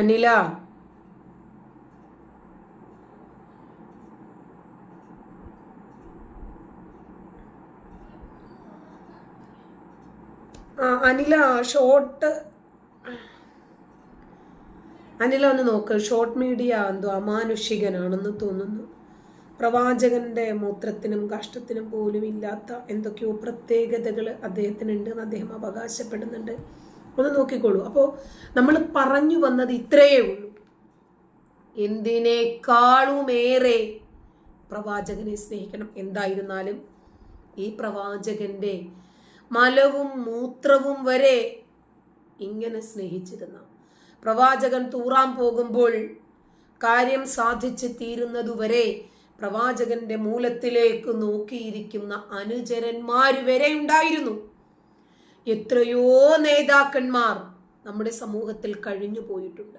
Anila. Anila short Anila ഒന്ന് നോക്ക്. Short media എന്തോ അമാനുഷികനാണെന്ന് തോന്നുന്നു. പ്രവാചകന്റെ മൂത്രത്തിനും കഷ്ടത്തിനും പോലും ഇല്ലാത്ത എന്തൊക്കെയോ പ്രത്യേകതകൾ അദ്ദേഹത്തിനുണ്ട് അദ്ദേഹം അവകാശപ്പെടുന്നുണ്ട്. ഒന്ന് നോക്കിക്കോളൂ. അപ്പോൾ നമ്മൾ പറഞ്ഞു വന്നത് ഇത്രയേ ഉള്ളൂ. എന്തിനേക്കാളുമേറെ പ്രവാചകനെ സ്നേഹിക്കണം. എന്തായിരുന്നാലും ഈ പ്രവാചകന്റെ മലവും മൂത്രവും വരെ ഇങ്ങനെ സ്നേഹിച്ചിരുന്ന പ്രവാചകൻ തൂറാൻ പോകുമ്പോൾ കാര്യം സാധിച്ചു തീരുന്നതുവരെ പ്രവാചകന്റെ മൂലത്തിലേക്ക് നോക്കിയിരിക്കുന്ന അനുചരന്മാർ വരെ ഉണ്ടായിരുന്നു. എത്രയോ നേതാക്കന്മാർ നമ്മുടെ സമൂഹത്തിൽ കഴിഞ്ഞു പോയിട്ടുണ്ട്.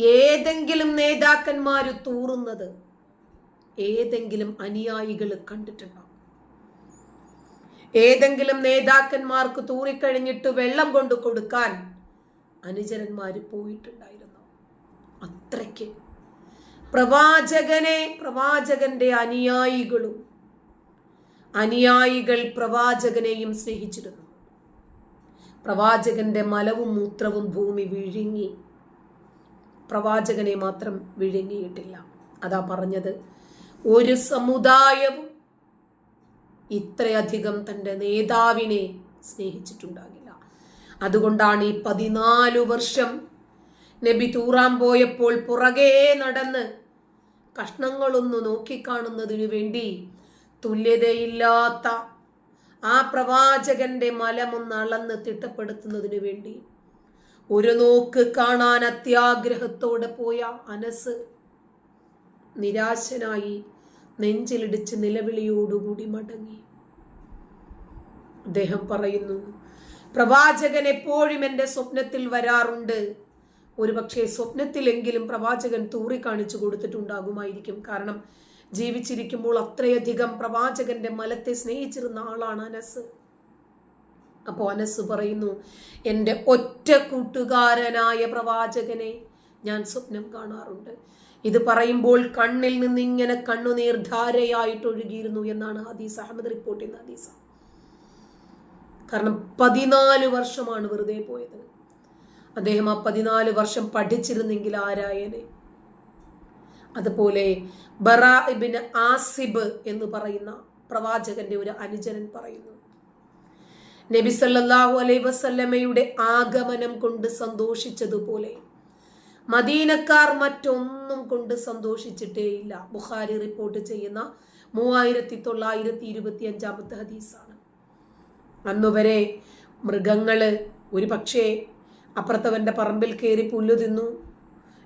ഏതെങ്കിലും നേതാക്കന്മാർ തൂറുന്നത് ഏതെങ്കിലും അനുയായികൾ കണ്ടിട്ടുണ്ടോ ഏതെങ്കിലും നേതാക്കന്മാർക്ക് തൂറിക്കഴിഞ്ഞിട്ട് വെള്ളം കൊണ്ട് കൊടുക്കാൻ അനുചരന്മാർ പോയിട്ടുണ്ടായിരുന്നു. അത്രയ്ക്ക്. പ്രവാചകനെ പ്രവാചകന്റെ അനുയായികളും അനുയായികൾ പ്രവാചകനെയും സ്നേഹിച്ചിരുന്നു. പ്രവാചകന്റെ മലവും മൂത്രവും ഭൂമി വിഴുങ്ങി. പ്രവാചകനെ മാത്രം വിഴുങ്ങിയിട്ടില്ല. അതാ പറഞ്ഞത് ഒരു സമുദായവും ഇത്രയധികം തന്റെ നേതാവിനെ സ്നേഹിച്ചിട്ടുണ്ടാകില്ല. അതുകൊണ്ടാണ് ഈ പതിനാലു വർഷം നബി തൂറാൻ പോയപ്പോൾ പുറകെ നടന്ന് കഷ്ണങ്ങളൊന്ന് നോക്കിക്കാണുന്നതിനു വേണ്ടി തുല്യതയില്ലാത്ത ആ പ്രവാചകന്റെ മലമൊന്ന് അളന്ന് തിട്ടപ്പെടുത്തുന്നതിനു വേണ്ടി. ഒരു നോക്ക് കാണാൻ അത്യാഗ്രഹത്തോടെ പോയ അനസ് നിരാശനായി നെഞ്ചിലിടിച്ച് നിലവിളിയോടുകൂടി മടങ്ങി. അദ്ദേഹം പറയുന്നു പ്രവാചകൻ എപ്പോഴും എന്റെ സ്വപ്നത്തിൽ വരാറുണ്ട്. ഒരുപക്ഷെ സ്വപ്നത്തിലെങ്കിലും പ്രവാചകൻ തൂറി കാണിച്ചു കൊടുത്തിട്ടുണ്ടാകുമായിരിക്കും. കാരണം ജീവിച്ചിരിക്കുമ്പോൾ അത്രയധികം പ്രവാചകന്റെ മലത്തെ സ്നേഹിച്ചിരുന്ന ആളാണ് അനസ്. അപ്പോൾ അനസ് പറയുന്നു എന്റെ ഒറ്റ കൂട്ടുകാരനായ പ്രവാചകനെ ഞാൻ സ്വപ്നം കാണാറുണ്ട്. ഇത് പറയുമ്പോൾ കണ്ണിൽ നിന്ന് ഇങ്ങനെ കണ്ണുനീർ ധാരയായിട്ട് ഒഴുകിയിരുന്നു എന്നാണ് ഹദീസ് അഹമ്മദ് റിപ്പോർട്ട് ചെയ്യുന്ന ഹദീസ. കാരണം പതിനാല് വർഷമാണ് വെറുതെ പോയത്. അദ്ദേഹം ആ പതിനാല് വർഷം പഠിച്ചിരുന്നെങ്കിൽ ആരായനെ? അതുപോലെ ബറ ഇബിന് ആസിബ് എന്ന് പറയുന്ന പ്രവാചകന്റെ ഒരു അനുജനൻ പറയുന്നു. നബി സല്ലാഹു അലൈ വസല്ലമയുടെ ആഗമനം കൊണ്ട് സന്തോഷിച്ചതുപോലെ മദീനക്കാർ മറ്റൊന്നും കൊണ്ട് സന്തോഷിച്ചിട്ടേയില്ല. ബുഖാരി റിപ്പോർട്ട് ചെയ്യുന്ന മൂവായിരത്തി തൊള്ളായിരത്തി ഇരുപത്തി അഞ്ചാമത്തെ ഹദീസാണ്. അന്നുവരെ മൃഗങ്ങൾ ഒരു പക്ഷേ അപ്പുറത്തവന്റെ പറമ്പിൽ കയറി പുല്ലു തിന്നു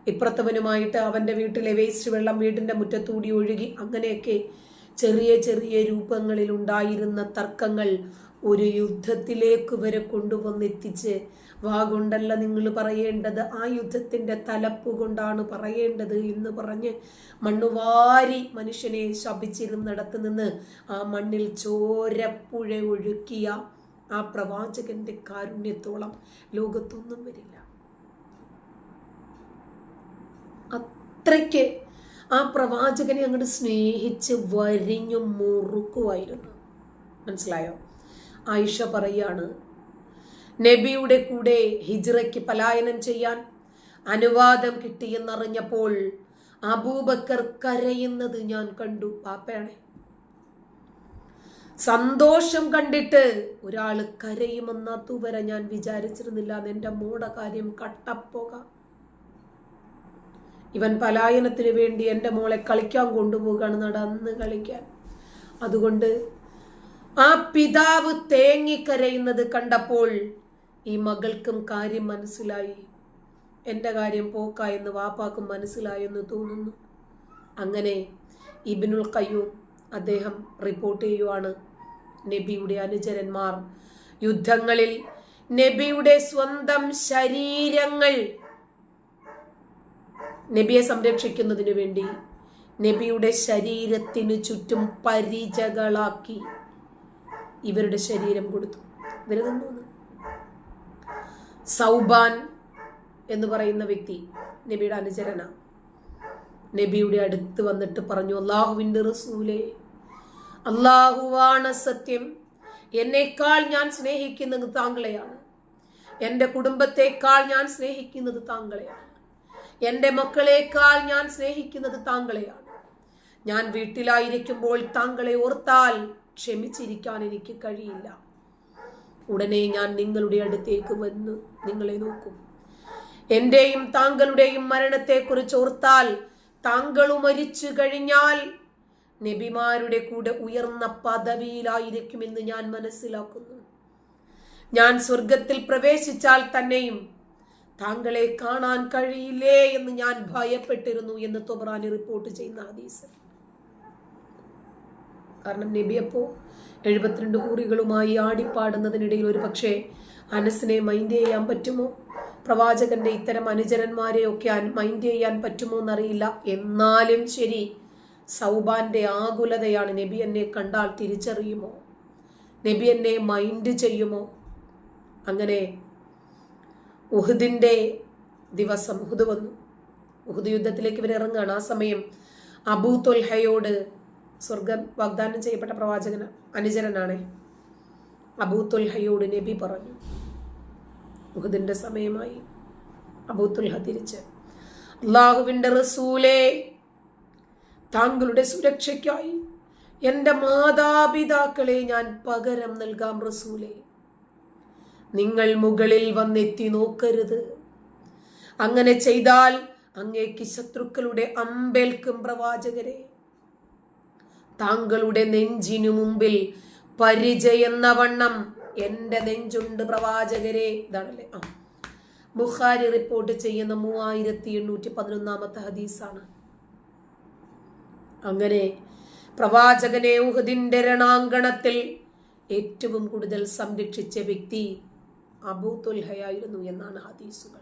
ഇപ്പുറത്തവനുമായിട്ട് അവന്റെ വീട്ടിലെ വേസ്റ്റ് വെള്ളം വീടിന്റെ മുറ്റത്തൂടി ഒഴുകി അങ്ങനെയൊക്കെ ചെറിയ ചെറിയ രൂപങ്ങളിൽ ഉണ്ടായിരുന്ന തർക്കങ്ങൾ ഒരു യുദ്ധത്തിലേക്ക് വരെ കൊണ്ടുവന്നെത്തിച്ച് വാ കൊണ്ടല്ല നിങ്ങൾ പറയേണ്ടത്. ആ യുദ്ധത്തിന്റെ തലപ്പ് കൊണ്ടാണ് പറയേണ്ടത് എന്ന് പറഞ്ഞ് മണ്ണുവാരി മനുഷ്യനെ ശപിച്ചിരുന്നിടത്ത് നിന്ന് ആ മണ്ണിൽ ചോരപ്പുഴ ഒഴുക്കിയ ആ പ്രവാചകന്റെ കാരുണ്യത്തോളം ലോകത്തൊന്നും വരില്ല. അത്രയ്ക്ക് ആ പ്രവാചകനെ അങ്ങോട്ട് സ്നേഹിച്ച് വരിഞ്ഞു മുറുക്കുമായിരുന്നു മനസ്സിലായോ? ആയിഷ പറയാണ് നബിയുടെ കൂടെ ഹിജ്റയ്ക്ക് പലായനം ചെയ്യാൻ അനുവാദം കിട്ടിയെന്നറിഞ്ഞപ്പോൾ അബൂബക്കർ കരയുന്നത് ഞാൻ കണ്ടു പാപ്പയാണെ. സന്തോഷം കണ്ടിട്ട് ഒരാൾ കരയുമെന്നതുവരെ ഞാൻ വിചാരിച്ചിരുന്നില്ല. എന്റെ മോടെ കാര്യം കട്ടപ്പോക. ഇവൻ പലായനത്തിന് വേണ്ടി എന്റെ മോളെ കളിക്കാൻ കൊണ്ടുപോവുകയാണ് നടന്ന് കളിക്കാൻ. അതുകൊണ്ട് ആ പിതാവ് തേങ്ങിക്കരയുന്നത് കണ്ടപ്പോൾ ഈ മകൾക്കും കാര്യം മനസ്സിലായി. എന്റെ കാര്യം പോക്ക എന്ന് വാപ്പാക്കും മനസ്സിലായെന്ന് തോന്നുന്നു. അങ്ങനെ ഇബിനുൽ കയ്യൂം അദ്ദേഹം റിപ്പോർട്ട് ചെയ്യുവാണ്. നബിയുടെ അനുചരന്മാർ യുദ്ധങ്ങളിൽ നബിയുടെ സ്വന്തം ശരീരങ്ങൾ നബിയെ സംരക്ഷിക്കുന്നതിനു വേണ്ടി നബിയുടെ ശരീരത്തിന് ചുറ്റും പരിചകളാക്കി ഇവരുടെ ശരീരം കൊടുത്തു. ഇവരതൊന്നും സൗബാൻ എന്ന് പറയുന്ന വ്യക്തി നബിയുടെ അനുചരന. നബിയുടെ അടുത്ത് വന്നിട്ട് പറഞ്ഞു അള്ളാഹുവിന്റെ റസൂലെ അള്ളാഹുവാണ് സത്യം. എന്നേക്കാൾ ഞാൻ സ്നേഹിക്കുന്നത് താങ്കളെയാണ്. എന്റെ കുടുംബത്തെക്കാൾ ഞാൻ സ്നേഹിക്കുന്നത് താങ്കളെയാണ്. എന്റെ മക്കളെക്കാൾ ഞാൻ സ്നേഹിക്കുന്നത് താങ്കളെയാണ്. ഞാൻ വീട്ടിലായിരിക്കുമ്പോൾ താങ്കളെ ഓർത്താൽ ക്ഷമിച്ചിരിക്കാൻ എനിക്ക് കഴിയില്ല. ഉടനെ ഞാൻ നിങ്ങളുടെ അടുത്തേക്ക് വന്ന് നിങ്ങളെ നോക്കും. എന്റെയും താങ്കളുടെയും മരണത്തെക്കുറിച്ച് ഓർത്താൽ താങ്കളും മരിച്ചു കഴിഞ്ഞാൽ നബിമാരുടെ കൂടെ ഉയർന്ന പദവിയിലായിരിക്കുമെന്ന് ഞാൻ മനസ്സിലാക്കുന്നു. ഞാൻ സ്വർഗത്തിൽ പ്രവേശിച്ചാൽ തന്നെയും താങ്കളെ കാണാൻ കഴിയില്ലേ എന്ന് ഞാൻ ഭയപ്പെട്ടിരുന്നു എന്ന് തൊബ്രാനി റിപ്പോർട്ട് ചെയ്യുന്ന ഹദീസ്. കാരണം നബി അപ്പോ എഴുപത്തിരണ്ട് കൂറികളുമായി ആടിപ്പാടുന്നതിനിടയിൽ ഒരു പക്ഷേ അനസിനെ മൈൻഡ് ചെയ്യാൻ പറ്റുമോ? പ്രവാചകന്റെ ഇത്തരം അനുചരന്മാരെ ഒക്കെ മൈൻഡ് ചെയ്യാൻ പറ്റുമോ എന്നറിയില്ല. എന്നാലും ശരി സൗബാന്റെ ആകുലതയാണ് നബി എന്നെ കണ്ടാൽ തിരിച്ചറിയുമോ? നബി എന്നെ മൈൻഡ് ചെയ്യുമോ? അങ്ങനെ ഉഹുദിന്റെ ദിവസം ഉഹുദ് വന്നു. ഉഹുദ് യുദ്ധത്തിലേക്ക് ഇവർ ഇറങ്ങുകയാണ്. ആ സമയം അബൂ തൊൽഹയോട് സ്വർഗം വാഗ്ദാനം ചെയ്യപ്പെട്ട പ്രവാചകൻ അനുചരനാണ്. അബൂ തൊൽഹയോട് നബി പറഞ്ഞു ഉഹുദിന്റെ സമയമായി അബൂ തൊൽഹ തിരിച്ച്. അള്ളാഹുവിന്റെ റസൂലേ താങ്കളുടെ സുരക്ഷയ്ക്കായി എന്റെ മാതാപിതാക്കളെ ഞാൻ പകരം നൽകാം റസൂലേ. നിങ്ങൾ മുകളിൽ വന്നെത്തി നോക്കരുത്. അങ്ങനെ ചെയ്താൽ അങ്ങേക്ക് ശത്രുക്കളുടെ അമ്പേൽക്കും പ്രവാചകരെ. താങ്കളുടെ നെഞ്ചിനു മുമ്പിൽ പരിചയെന്ന വണ്ണം എന്റെ നെഞ്ചുണ്ട് പ്രവാചകരെ. ഇതാണല്ലേ? ആ. ബുഖാരി റിപ്പോർട്ട് ചെയ്യുന്ന മൂവായിരത്തി എണ്ണൂറ്റി പതിനൊന്നാമത്തെ ഹദീസാണ്. അങ്ങനെ പ്രവാചകനെ ഉഹദിന്റെ രണാങ്കണത്തിൽ ഏറ്റവും കൂടുതൽ സംരക്ഷിച്ച വ്യക്തി അബൂ തുൽഹയായിരുന്നു എന്നാണ് ഹദീസുകൾ.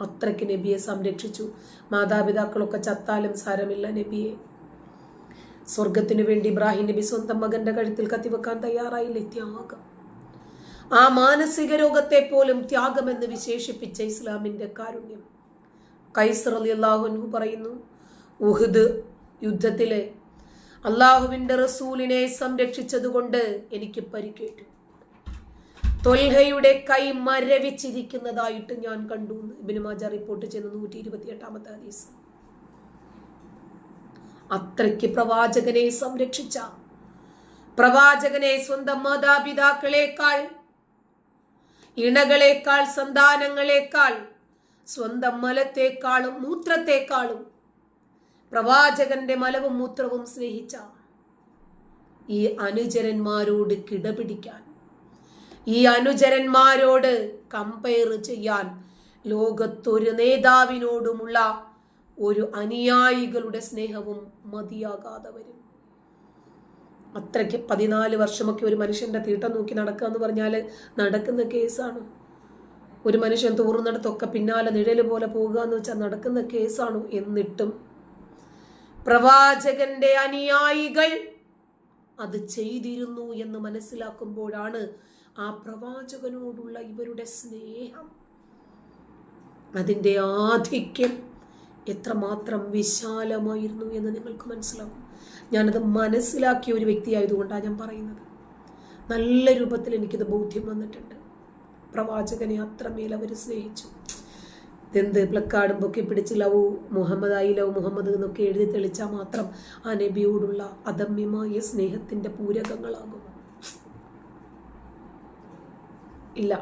അത്രയ്ക്ക് നബിയെ സംരക്ഷിച്ചു. മാതാപിതാക്കളൊക്കെ ചത്താലും സാരമില്ല നബിയെ. സ്വർഗത്തിനു വേണ്ടി ഇബ്രാഹിം നബി സ്വന്തം മകന്റെ കഴുത്തിൽ കത്തിവെക്കാൻ തയ്യാറായില്ലേ ത്യാഗം? ആ മാനസിക രോഗത്തെ പോലും ത്യാഗമെന്ന് വിശേഷിപ്പിച്ച ഇസ്ലാമിന്റെ കാരുണ്യം. കൈസർ അലി അള്ളാഹുൻഹു പറയുന്നു ഉഹുദ് യുദ്ധത്തിലെ അള്ളാഹുവിന്റെ റസൂലിനെ സംരക്ഷിച്ചതുകൊണ്ട് എനിക്ക് പരിക്കേറ്റു. തൊൽഹയുടെ കൈ മരവിച്ചിരിക്കുന്നതായിട്ട് ഞാൻ കണ്ടു ഇബിന് റിപ്പോർട്ട് ചെയ്യുന്ന നൂറ്റി ഇരുപത്തി എട്ടാമത്തെ ഹദീസ്. അത്രയ്ക്ക് പ്രവാചകനെ സംരക്ഷിച്ച പ്രവാചകനെ സ്വന്തം മാതാപിതാക്കളെക്കാൾ ഇണകളെക്കാൾ സന്താനങ്ങളെക്കാൾ സ്വന്തം മലത്തെക്കാളും മൂത്രത്തെക്കാളും പ്രവാചകന്റെ മലവും മൂത്രവും സ്നേഹിച്ച ഈ അനുചരന്മാരോട് കിടപിടിക്കാൻ ഈ അനുചരന്മാരോട് കമ്പയർ ചെയ്യാൻ ലോകത്തൊരു നേതാവിനോടുമുള്ള ഒരു അനുയായികളുടെ സ്നേഹവും മതിയാകാതെ വരും. അത്രയ്ക്ക് പതിനാല് വർഷമൊക്കെ ഒരു മനുഷ്യന്റെ തീട്ടം നോക്കി നടക്കുക എന്ന് പറഞ്ഞാൽ നടക്കുന്ന കേസാണ്. ഒരു മനുഷ്യൻ തൂറുന്നിടത്തൊക്കെ പിന്നാലെ നിഴൽ പോലെ പോകുക എന്ന് വെച്ചാൽ നടക്കുന്ന കേസാണ് എന്നിട്ടും. പ്രവാചകന്റെ അനുയായികൾ അത് ചെയ്തിരുന്നു എന്ന് മനസ്സിലാക്കുമ്പോഴാണ് ആ പ്രവാചകനോടുള്ള ഇവരുടെ സ്നേഹം അതിന്റെ ആധിക്യം എത്രമാത്രം വിശാലമായിരുന്നു എന്ന് നിങ്ങൾക്ക് മനസ്സിലാവും. ഞാനത് മനസ്സിലാക്കിയ ഒരു വ്യക്തിയായതുകൊണ്ടാണ് ഞാൻ പറയുന്നത്. നല്ല രൂപത്തിൽ എനിക്കിത് ബോധ്യം വന്നിട്ടുണ്ട്. പ്രവാചകനെ അത്രമേൽ അവർ സ്നേഹിച്ചു. ഇതെന്ത് പ്ലക്കാർഡും പൊക്കി പിടിച്ച് ലവ് മുഹമ്മദ് ആയി ലവ് മുഹമ്മദ് എന്നൊക്കെ എഴുതി തെളിച്ചാൽ മാത്രം ആ നബിയോടുള്ള അദമ്യമായ സ്നേഹത്തിന്റെ പൂരകങ്ങളാകും. ഇല്ല